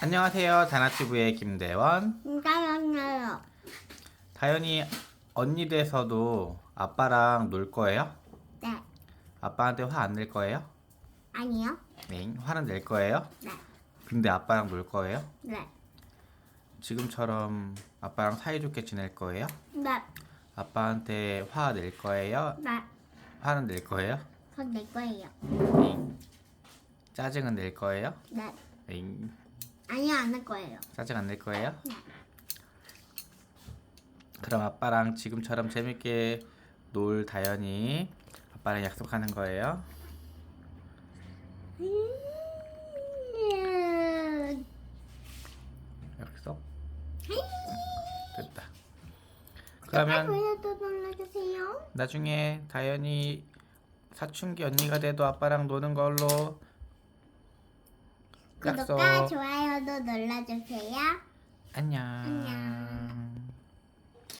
안녕하세요. 다나티브의 김대원. 감사합니다. 다현이 언니 돼서도 아빠랑 놀 거예요? 네. 아빠한테 화 안 낼 거예요? 아니요. 네. 화는 낼 거예요? 네. 근데 아빠랑 놀 거예요? 네. 지금처럼 아빠랑 사이좋게 지낼 거예요? 네. 아빠한테 화 낼 거예요? 네. 화는 낼 거예요? 저낼 거예요. 네. 짜증은 낼 거예요? 네. 네. 아니요, 안 할 거예요. 짜증 안 낼 거예요? 네. 그럼 아빠랑 지금처럼 재밌게 놀 다현이 아빠랑 약속하는 거예요? 음. 약속? 음. 됐다. 그러면. 나중에 다현이 사춘기 언니가 돼도 아빠랑 노는 걸로. 구독과 좋아요도 눌러주세요. 안녕. 안녕.